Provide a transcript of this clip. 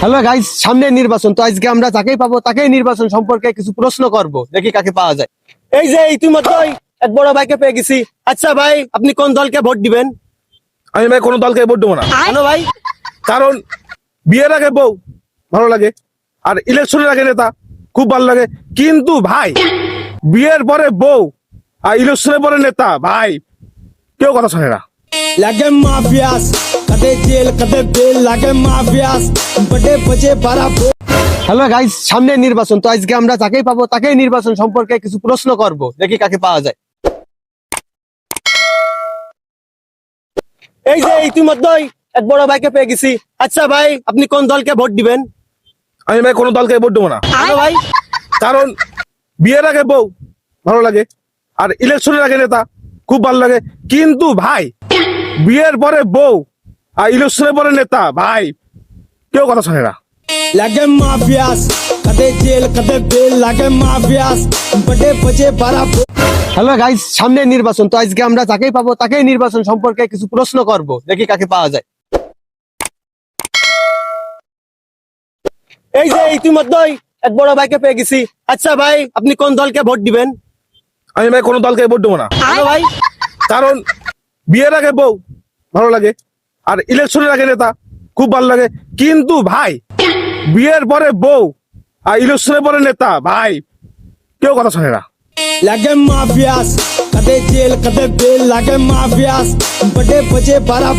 Hello guys সামনে নির্বাচন। তো আজকে আমরা তাকেই পাবো তাকেই নির্বাচন সম্পর্কে কিছু প্রশ্ন করব। দেখি কাকে পাওয়া যায়। এই যে ইতিমধ্যেই এক বড় ভাইকে পেয়ে গেছি। আচ্ছা ভাই আপনি কোন দলকে ভোট দিবেন? আমি ভাই কোন দলকে ভোট দেবো না। কেন ভাই? কারণ বিয়ের আগে বউ ভালো লাগে আর ইলেকশনের আগে নেতা খুব ভালো লাগে। কিন্তু ভাই বিয়ের পরে বউ আর ইলেকশনের পরে নেতা ভাই কেউ কথা শোনে না। লাগে মাফিয়াস। कदे जेल कदे बेल लगे माफियास बड़े बजे बड़ा बो- হ্যালো গাইস সামনে নির্বাচন তো আজকে আমরা যাকেই পাবো তাকেই নির্বাচন সম্পর্কে কিছু প্রশ্ন করব দেখি কাকে পাওয়া যায় এই যে ইতিমধ্যেই এক বড় ভাইকে পেয়ে গেছি আচ্ছা ভাই আপনি কোন দলকে ভোট দিবেন আমি ভাই কোনো দলকে ভোট দেবো না কেন ভাই কারণ বিয়ের আগে বউ ভালো লাগে আর ইলেকশনের আগে নেতা খুব ভালো লাগে কিন্তু ভাই বিয়ের পরে বউ আর ইলেকশনের পরে নেতা ভাই কেউ কথা শোনে না। লাগে মাফিয়াস কদে জেল কদে বেল লাগে মাফিয়াস বড়ে বজে বারা হ্যালো গাইস সামনে নির্বাচন তো আজকে আমরা যাকেই পাবো তাকেই নির্বাচন সম্পর্কে কিছু প্রশ্ন করব দেখি কাকে পাওয়া যায়। এই যে ইতিমধ্যেই এক বড় ভাইকে পেয়ে গেছি। আচ্ছা ভাই আপনি কোন দলকে ভোট দিবেন? আমি ভাই কোন দলকে ভোট দেবো না। ভাই। কারণ বিয়ের আগে বউ ভালো লাগে। আর ইলেকশনের আগে নেতা, খুব ভালো লাগে। কিন্তু ভাই, বিয়ের পরে বউ আর ইলেকশনের পরে নেতা, ভাই, কেউ কথা শোনে না। লাগে মাফিয়াস কদে জেল, কদে বেল, লাগে মাফিয়াস বড়ে বজে বারা